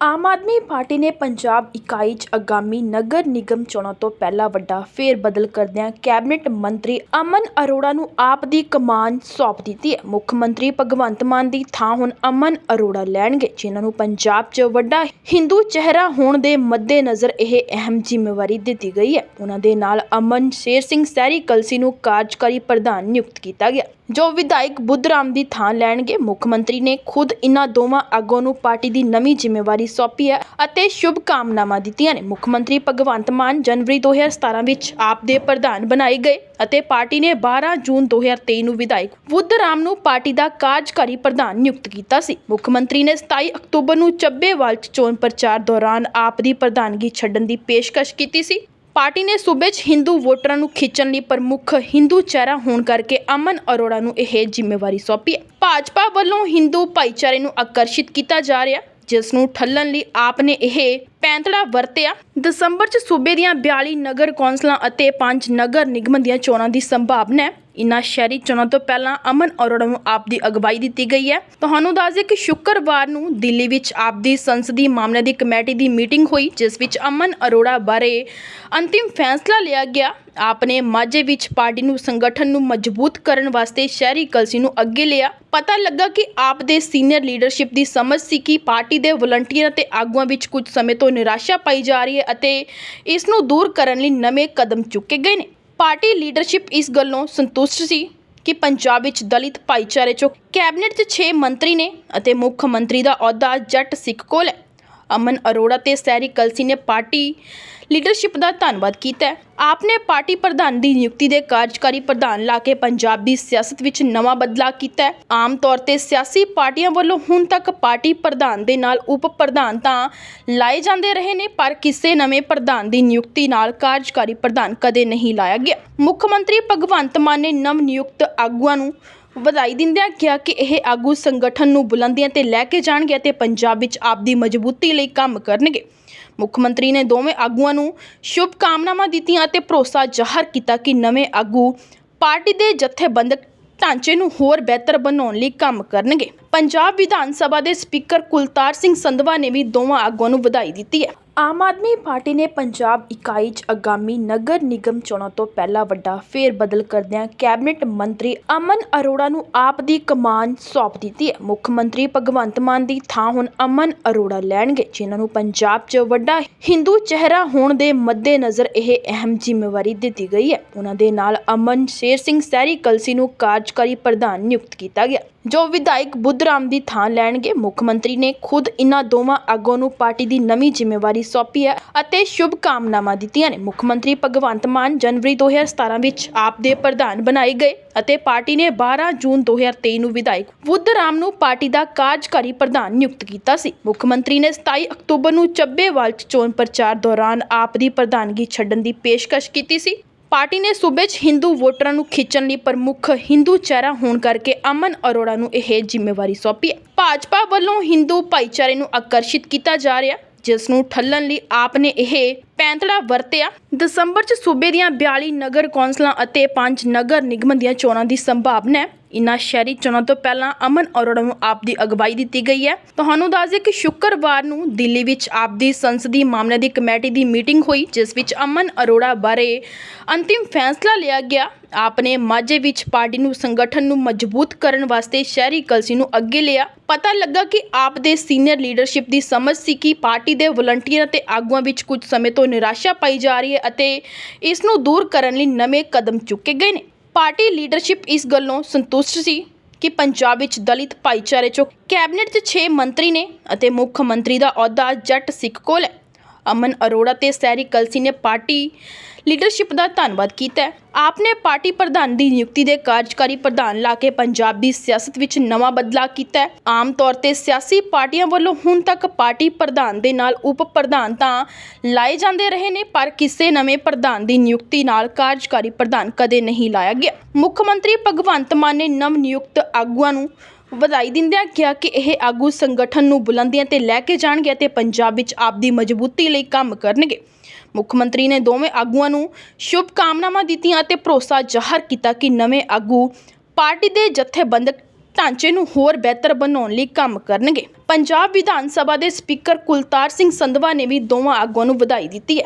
Aam Aadmi party ਨੇ ਪੰਜਾਬ ਇਕਾਈ 'ਚ ਆਗਾਮੀ ਨਗਰ ਨਿਗਮ ਚੋਣਾਂ ਤੋਂ ਪਹਿਲਾਂ ਵੱਡਾ ਫੇਰ-ਬਦਲ ਕਰਦਿਆਂ ਕੈਬਨਿਟ ਮੰਤਰੀ ਅਮਨ ਅਰੋੜਾ ਨੂੰ ਆਪ ਦੀ ਕਮਾਨ ਸੌਂਪ ਦਿੱਤੀ ਹੈ। ਮੁੱਖ ਮੰਤਰੀ ਭਗਵੰਤ ਮਾਨ ਦੀ ਥਾਂ ਹੁਣ ਅਮਨ ਅਰੋੜਾ ਲੈਣਗੇ, ਜਿਨ੍ਹਾਂ ਨੂੰ ਪੰਜਾਬ 'ਚ ਵੱਡਾ ਹਿੰਦੂ ਚਿਹਰਾ ਹੋਣ ਦੇ ਮੱਦੇਨਜ਼ਰ ਇਹ ਅਹਿਮ ਜ਼ਿੰਮੇਵਾਰੀ ਦਿੱਤੀ ਗਈ ਹੈ। ਉਹਨਾਂ ਦੇ ਨਾਲ ਅਮਨ ਸ਼ੇਰ ਸਿੰਘ ਸਹਿਰੀ ਕਲਸੀ ਨੂੰ ਕਾਰਜਕਾਰੀ ਪ੍ਰਧਾਨ ਨਿਯੁਕਤ ਕੀਤਾ ਗਿਆ। ਜੋ ਵਿਧਾਇਕ ਬੁੱਧਰਾਮ ਦੀ ਥਾਂ ਲੈਣਗੇ, ਮੁੱਖ ਮੰਤਰੀ ਨੇ ਖੁਦ ਇਨ੍ਹਾਂ ਦੋਵਾਂ ਆਗੂਆਂ ਨੂੰ ਪਾਰਟੀ ਦੀ ਨਵੀਂ ਜ਼ਿੰਮੇਵਾਰੀ ਸੌਂਪੀ ਹੈ ਅਤੇ ਸ਼ੁਭ ਕਾਮਨਾਵਾਂ ਦਿੱਤੀਆਂ ਨੇ। ਮੁੱਖ ਮੰਤਰੀ ਭਗਵੰਤ ਮਾਨ ਜਨਵਰੀ 2017 ਵਿੱਚ ਆਪ ਦੇ ਪ੍ਰਧਾਨ ਬਣਾਏ ਗਏ ਅਤੇ ਪਾਰਟੀ ਨੇ 12 ਜੂਨ 2023 ਨੂੰ ਵਿਧਾਇਕ ਬੁੱਧਰਾਮ ਨੂੰ ਪਾਰਟੀ ਦਾ ਕਾਰਜਕਾਰੀ ਪ੍ਰਧਾਨ ਨਿਯੁਕਤ ਕੀਤਾ ਸੀ। ਮੁੱਖ ਮੰਤਰੀ ਨੇ 27 ਅਕਤੂਬਰ ਨੂੰ ਚੱਬੇਵਾਲ 'ਚ ਚੋਣ ਪ੍ਰਚਾਰ ਦੌਰਾਨ ਆਪ ਦੀ ਪ੍ਰਧਾਨਗੀ ਛੱਡਣ ਦੀ ਪੇਸ਼ਕਸ਼ ਕੀਤੀ ਸੀ। ਪਾਰਟੀ ਨੇ ਸੂਬੇ 'ਚ ਹਿੰਦੂ ਵੋਟਰਾਂ ਨੂੰ ਖਿੱਚਣ ਲਈ ਪ੍ਰਮੁੱਖ ਹਿੰਦੂ ਚਿਹਰਾ ਹੋਣ ਕਰਕੇ ਅਮਨ ਅਰੋੜਾ ਨੂੰ ਇਹ ਜ਼ਿੰਮੇਵਾਰੀ ਸੌਂਪੀ। ਹੈ ਭਾਜਪਾ ਵੱਲੋਂ ਹਿੰਦੂ ਭਾਈਚਾਰੇ ਨੂੰ ਆਕਰਸ਼ਿਤ ਕੀਤਾ ਜਾ ਰਿਹਾ, ਜਿਸ ਨੂੰ ਠੱਲਣ ਲਈ ਆਪ ਨੇ ਇਹ ਪੈਂਤੜਾ ਵਰਤਿਆ। ਦਸੰਬਰ 'ਚ ਸੂਬੇ ਦੀਆਂ 42 ਨਗਰ ਕੌਂਸਲਾਂ ਅਤੇ 5 ਨਗਰ ਨਿਗਮ ਦੀਆਂ ਚੋਣਾਂ ਦੀ ਸੰਭਾਵਨਾ ਹੈ ਇਨ੍ਹਾਂ ਸ਼ਹਿਰੀ ਚੋਣਾਂ ਤੋਂ ਪਹਿਲਾਂ ਅਮਨ ਅਰੋੜਾ ਨੂੰ ਆਪ ਦੀ ਅਗਵਾਈ ਦਿੱਤੀ ਗਈ ਹੈ। ਤੁਹਾਨੂੰ ਦੱਸ ਦਈਏ ਕਿ ਸ਼ੁੱਕਰਵਾਰ ਨੂੰ ਦਿੱਲੀ ਵਿੱਚ ਆਪ ਦੀ ਸੰਸਦੀ ਮਾਮਲਿਆਂ ਦੀ ਕਮੇਟੀ ਦੀ ਮੀਟਿੰਗ ਹੋਈ, ਜਿਸ ਵਿੱਚ ਅਮਨ ਅਰੋੜਾ ਬਾਰੇ ਅੰਤਿਮ ਫੈਸਲਾ ਲਿਆ ਗਿਆ। ਆਪ ਨੇ ਮਾਝੇ ਵਿੱਚ ਪਾਰਟੀ ਨੂੰ ਸੰਗਠਨ ਨੂੰ ਮਜ਼ਬੂਤ ਕਰਨ ਵਾਸਤੇ ਸ਼ਹਿਰੀ ਕਲਸੀ ਨੂੰ ਅੱਗੇ ਲਿਆ। ਪਤਾ ਲੱਗਾ ਕਿ ਆਪ ਦੇ ਸੀਨੀਅਰ ਲੀਡਰਸ਼ਿਪ ਦੀ ਸਮਝ ਸੀ ਕਿ ਪਾਰਟੀ ਦੇ ਵਲੰਟੀਅਰ ਅਤੇ ਆਗੂਆਂ ਵਿੱਚ ਕੁਝ ਸਮੇਂ ਤੋਂ ਨਿਰਾਸ਼ਾ ਪਾਈ ਜਾ ਰਹੀ ਹੈ ਅਤੇ ਇਸ ਨੂੰ ਦੂਰ ਕਰਨ ਲਈ ਨਵੇਂ ਕਦਮ ਚੁੱਕੇ ਗਏ ਨੇ। ਪਾਰਟੀ ਲੀਡਰਸ਼ਿਪ ਇਸ ਗੱਲੋਂ ਸੰਤੁਸ਼ਟ ਸੀ ਕਿ ਪੰਜਾਬ ਵਿੱਚ ਦਲਿਤ ਭਾਈਚਾਰੇ ਚੋਂ ਕੈਬਨਿਟ 'ਚ 6 ਮੰਤਰੀ ਨੇ ਅਤੇ ਮੁੱਖ ਮੰਤਰੀ ਦਾ ਅਹੁਦਾ ਜੱਟ ਸਿੱਖ ਕੋਲ ਹੈ। ਅਮਨ ਅਰੋੜਾ ਤੇ ਸੈਰੀ ਕਲਸੀ ਨੇ ਪਾਰਟੀ ਲੀਡਰਸ਼ਿਪ ਦਾ ਧੰਨਵਾਦ ਕੀਤਾ ਹੈ। ਆਪ ਨੇ ਪਾਰਟੀ ਪ੍ਰਧਾਨ ਦੀ ਨਿਯੁਕਤੀ ਦੇ ਕਾਰਜਕਾਰੀ ਪ੍ਰਧਾਨ ਲਾ ਕੇ ਪੰਜਾਬ ਦੀ ਸਿਆਸਤ ਵਿੱਚ ਨਵਾਂ ਬਦਲਾਅ ਕੀਤਾ ਹੈ। ਆਮ ਤੌਰ ਤੇ ਸਿਆਸੀ ਪਾਰਟੀਆਂ ਵੱਲੋਂ ਹੁਣ ਤੱਕ ਪਾਰਟੀ ਪ੍ਰਧਾਨ ਦੇ ਨਾਲ ਉਪ ਪ੍ਰਧਾਨ ਤਾਂ ਲਾਏ ਜਾਂਦੇ ਰਹੇ ਨੇ, ਪਰ ਕਿਸੇ ਨਵੇਂ ਪ੍ਰਧਾਨ ਦੀ ਨਿਯੁਕਤੀ ਨਾਲ ਕਾਰਜਕਾਰੀ ਪ੍ਰਧਾਨ ਕਦੇ ਨਹੀਂ ਲਾਇਆ ਗਿਆ। ਮੁੱਖ ਮੰਤਰੀ ਭਗਵੰਤ ਮਾਨ ਨੇ ਨਵ ਨਿਯੁਕਤ ਆਗੂਆਂ ਨੂੰ ਵਧਾਈ ਦਿੰਦਿਆਂ ਕਿਹਾ ਕਿ ਇਹ ਆਗੂ ਸੰਗਠਨ ਨੂੰ ਬੁਲੰਦੀਆਂ ਤੇ ਲੈ ਕੇ ਜਾਣਗੇ ਅਤੇ ਪੰਜਾਬ ਵਿੱਚ ਆਪ ਦੀ ਮਜ਼ਬੂਤੀ ਲਈ ਕੰਮ ਕਰਨਗੇ। ਮੁੱਖ ਮੰਤਰੀ ਨੇ ਦੋਵੇਂ ਆਗੂਆਂ ਨੂੰ ਸ਼ੁਭ ਕਾਮਨਾਵਾਂ ਦਿੱਤੀਆਂ ਅਤੇ ਭਰੋਸਾ ਜ਼ਾਹਰ ਕੀਤਾ ਕਿ ਨਵੇਂ ਆਗੂ ਪਾਰਟੀ ਦੇ ਜਥੇਬੰਦਕ ਢਾਂਚੇ ਨੂੰ ਹੋਰ ਬਿਹਤਰ ਬਣਾਉਣ ਲਈ ਕੰਮ ਕਰਨਗੇ। ਪੰਜਾਬ ਵਿਧਾਨ ਸਭਾ ਦੇ ਸਪੀਕਰ ਕੁਲਤਾਰ ਸਿੰਘ ਸੰਧਵਾ ਨੇ ਵੀ ਦੋਵਾਂ ਆਗੂਆਂ ਨੂੰ ਵਧਾਈ ਦਿੱਤੀ ਹੈ। ਆਮ ਆਦਮੀ ਪਾਰਟੀ ਨੇ ਪੰਜਾਬ ਇਕਾਈ 'ਚ ਆਗਾਮੀ ਨਗਰ ਨਿਗਮ ਚੋਣਾਂ ਤੋਂ ਪਹਿਲਾਂ ਵੱਡਾ ਫੇਰਬਦਲ ਕਰਦਿਆਂ ਕੈਬਨਿਟ ਮੰਤਰੀ ਅਮਨ ਅਰੋੜਾ ਨੂੰ ਆਪ ਦੀ ਕਮਾਨ ਸੌਂਪ ਦਿੱਤੀ ਹੈ। ਮੁੱਖ ਮੰਤਰੀ ਭਗਵੰਤ ਮਾਨ ਦੀ ਥਾਂ ਹੁਣ ਅਮਨ ਅਰੋੜਾ ਲੈਣਗੇ, ਜਿਨ੍ਹਾਂ ਨੂੰ ਪੰਜਾਬ 'ਚ ਵੱਡਾ ਹਿੰਦੂ ਚਿਹਰਾ ਹੋਣ ਦੇ ਮੱਦੇਨਜ਼ਰ ਇਹ ਅਹਿਮ ਜ਼ਿੰਮੇਵਾਰੀ ਦਿੱਤੀ ਗਈ ਹੈ। ਉਹਨਾਂ ਦੇ ਨਾਲ ਅਮਨ ਸ਼ੇਰ ਸਿੰਘ ਸਹਿਰੀ ਕਲਸੀ ਨੂੰ ਕਾਰਜਕਾਰੀ ਪ੍ਰਧਾਨ ਨਿਯੁਕਤ ਕੀਤਾ ਗਿਆ। ਜੋ ਵਿਧਾਇਕ ਬੁੱਧਰਾਮ ਦੀ ਥਾਂ ਲੈਣਗੇ, ਮੁੱਖ ਮੰਤਰੀ ਨੇ ਖੁਦ ਇਨ੍ਹਾਂ ਦੋਵਾਂ ਆਗੂਆਂ ਨੂੰ ਪਾਰਟੀ ਦੀ ਨਵੀਂ ਜ਼ਿੰਮੇਵਾਰੀ ਸੌਂਪੀ ਹੈ ਅਤੇ ਸ਼ੁਭ ਕਾਮਨਾਵਾਂ ਦਿੱਤੀਆਂ ਨੇ। ਮੁੱਖ ਮੰਤਰੀ ਭਗਵੰਤ ਮਾਨ ਜਨਵਰੀ 2017 ਵਿੱਚ ਆਪ ਦੇ ਪ੍ਰਧਾਨ ਬਣਾਏ ਗਏ ਅਤੇ ਪਾਰਟੀ ਨੇ 12 ਜੂਨ 2023 ਨੂੰ ਵਿਧਾਇਕ ਬੁੱਧਰਾਮ ਨੂੰ ਪਾਰਟੀ ਦਾ ਕਾਰਜਕਾਰੀ ਪ੍ਰਧਾਨ ਨਿਯੁਕਤ ਕੀਤਾ ਸੀ। ਮੁੱਖ ਮੰਤਰੀ ਨੇ 27 ਅਕਤੂਬਰ ਨੂੰ ਚੱਬੇਵਾਲ 'ਚ ਚੋਣ ਪ੍ਰਚਾਰ ਦੌਰਾਨ ਆਪ ਦੀ ਪ੍ਰਧਾਨਗੀ ਛੱਡਣ ਦੀ ਪੇਸ਼ਕਸ਼ ਕੀਤੀ ਸੀ। ਪਾਰਟੀ ਨੇ ਸੂਬੇ 'ਚ ਹਿੰਦੂ ਵੋਟਰਾਂ ਨੂੰ ਖਿੱਚਣ ਲਈ ਪ੍ਰਮੁੱਖ ਹਿੰਦੂ ਚਿਹਰਾ ਹੋਣ ਕਰਕੇ ਅਮਨ ਅਰੋੜਾ ਨੂੰ ਇਹ ਜ਼ਿੰਮੇਵਾਰੀ ਸੌਂਪੀ ਹੈ। ਭਾਜਪਾ ਵੱਲੋਂ ਹਿੰਦੂ ਭਾਈਚਾਰੇ ਨੂੰ ਆਕਰਸ਼ਿਤ ਕੀਤਾ ਜਾ ਰਿਹਾ ਜਿਸ ਨੂੰ ਠੱਲਣ ਲਈ ਆਪ ਨੇ ਇਹ ਪੈਂਤੜਾ ਵਰਤਿਆ। ਦਸੰਬਰ 'ਚ ਸੂਬੇ ਦੀਆਂ 42 ਨਗਰ ਕੌਂਸਲਾਂ ਅਤੇ 5 ਨਗਰ ਨਿਗਮ ਦੀਆਂ ਚੋਣਾਂ ਦੀ ਸੰਭਾਵਨਾ ਹੈ। ਇਨ੍ਹਾਂ ਸ਼ਹਿਰੀ ਚੋਣਾਂ ਤੋਂ ਪਹਿਲਾਂ ਅਮਨ ਅਰੋੜਾ ਨੂੰ ਆਪ ਦੀ ਅਗਵਾਈ ਦਿੱਤੀ ਗਈ ਹੈ। ਤੁਹਾਨੂੰ ਦੱਸ ਦਈਏ ਕਿ ਸ਼ੁੱਕਰਵਾਰ ਨੂੰ ਦਿੱਲੀ ਵਿੱਚ ਆਪ ਦੀ ਸੰਸਦੀ ਮਾਮਲਿਆਂ ਦੀ ਕਮੇਟੀ ਦੀ ਮੀਟਿੰਗ ਹੋਈ, ਜਿਸ ਵਿੱਚ ਅਮਨ ਅਰੋੜਾ ਬਾਰੇ ਅੰਤਿਮ ਫੈਸਲਾ ਲਿਆ ਗਿਆ। ਆਪ ਨੇ ਮਾਝੇ ਵਿੱਚ ਪਾਰਟੀ ਨੂੰ ਸੰਗਠਨ ਨੂੰ ਮਜ਼ਬੂਤ ਕਰਨ ਵਾਸਤੇ ਸ਼ਹਿਰੀ ਕਲਸੀ ਨੂੰ ਅੱਗੇ ਲਿਆ। ਪਤਾ ਲੱਗਾ ਕਿ ਆਪ ਦੇ ਸੀਨੀਅਰ ਲੀਡਰਸ਼ਿਪ ਦੀ ਸਮਝ ਸੀ ਕਿ ਪਾਰਟੀ ਦੇ ਵਲੰਟੀਅਰ ਅਤੇ ਆਗੂਆਂ ਵਿੱਚ ਕੁਝ ਸਮੇਂ ਤੋਂ ਨਿਰਾਸ਼ਾ ਪਾਈ ਜਾ ਰਹੀ ਹੈ ਅਤੇ ਇਸ ਨੂੰ ਦੂਰ ਕਰਨ ਲਈ ਨਵੇਂ ਕਦਮ ਚੁੱਕੇ ਗਏ ਨੇ। ਪਾਰਟੀ ਲੀਡਰਸ਼ਿਪ ਇਸ ਗੱਲੋਂ ਸੰਤੁਸ਼ਟ ਸੀ ਕਿ ਪੰਜਾਬ ਵਿੱਚ ਦਲਿਤ ਭਾਈਚਾਰੇ ਚੋਂ ਕੈਬਨਿਟ 'ਚ 6 ਮੰਤਰੀ ਨੇ ਅਤੇ ਮੁੱਖ ਮੰਤਰੀ ਦਾ ਅਹੁਦਾ ਜੱਟ ਸਿੱਖ ਕੋਲ ਹੈ। ਅਮਨ ਅਰੋੜਾ ਤੇ ਸੈਰੀ ਕਲਸੀ ਨੇ ਪਾਰਟੀ ਲੀਡਰਸ਼ਿਪ ਦਾ ਧੰਨਵਾਦ ਕੀਤਾ ਆਪ ਨੇ ਪਾਰਟੀ ਪ੍ਰਧਾਨ ਦੀ ਨਿਯੁਕਤੀ ਦੇ ਕਾਰਜਕਾਰੀ ਪ੍ਰਧਾਨ ਲਾ ਕੇ ਪੰਜਾਬ ਦੀ ਸਿਆਸਤ ਵਿੱਚ ਨਵਾਂ ਬਦਲਾਅ ਕੀਤਾ ਹੈ। ਆਮ ਤੌਰ ਤੇ ਸਿਆਸੀ ਪਾਰਟੀਆਂ ਵੱਲੋਂ ਹੁਣ ਤੱਕ ਪਾਰਟੀ ਪ੍ਰਧਾਨ ਦੇ ਨਾਲ ਉਪ ਪ੍ਰਧਾਨ ਤਾਂ ਲਾਏ ਜਾਂਦੇ ਰਹੇ ਨੇ, ਪਰ ਕਿਸੇ ਨਵੇਂ ਪ੍ਰਧਾਨ ਦੀ ਨਿਯੁਕਤੀ ਨਾਲ ਕਾਰਜਕਾਰੀ ਪ੍ਰਧਾਨ ਕਦੇ ਨਹੀਂ ਲਾਇਆ ਗਿਆ। ਮੁੱਖ ਮੰਤਰੀ ਭਗਵੰਤ ਮਾਨ ਨੇ ਨਵ ਨਿਯੁਕਤ ਆਗੂਆਂ ਨੂੰ ਵਧਾਈ ਦਿੰਦਿਆਂ ਕਿਹਾ ਕਿ ਇਹ ਆਗੂ ਸੰਗਠਨ ਨੂੰ ਬੁਲੰਦੀਆਂ ਤੇ ਲੈ ਕੇ ਜਾਣਗੇ ਅਤੇ ਪੰਜਾਬ ਵਿੱਚ ਆਪ ਦੀ ਮਜ਼ਬੂਤੀ ਲਈ ਕੰਮ ਕਰਨਗੇ। ਮੁੱਖ ਮੰਤਰੀ ਨੇ ਦੋਵੇਂ ਆਗੂਆਂ ਨੂੰ ਸ਼ੁਭ ਕਾਮਨਾਵਾਂ ਦਿੱਤੀਆਂ ਅਤੇ ਭਰੋਸਾ ਜ਼ਾਹਰ ਕੀਤਾ ਕਿ ਨਵੇਂ ਆਗੂ ਪਾਰਟੀ ਦੇ ਜਥੇਬੰਦਕ ਢਾਂਚੇ ਨੂੰ ਹੋਰ ਬਿਹਤਰ ਬਣਾਉਣ ਲਈ ਕੰਮ ਕਰਨਗੇ। ਪੰਜਾਬ ਵਿਧਾਨ ਸਭਾ ਦੇ ਸਪੀਕਰ ਕੁਲਤਾਰ ਸਿੰਘ ਸੰਧਵਾ ਨੇ ਵੀ ਦੋਵਾਂ ਆਗੂਆਂ ਨੂੰ ਵਧਾਈ ਦਿੱਤੀ ਹੈ।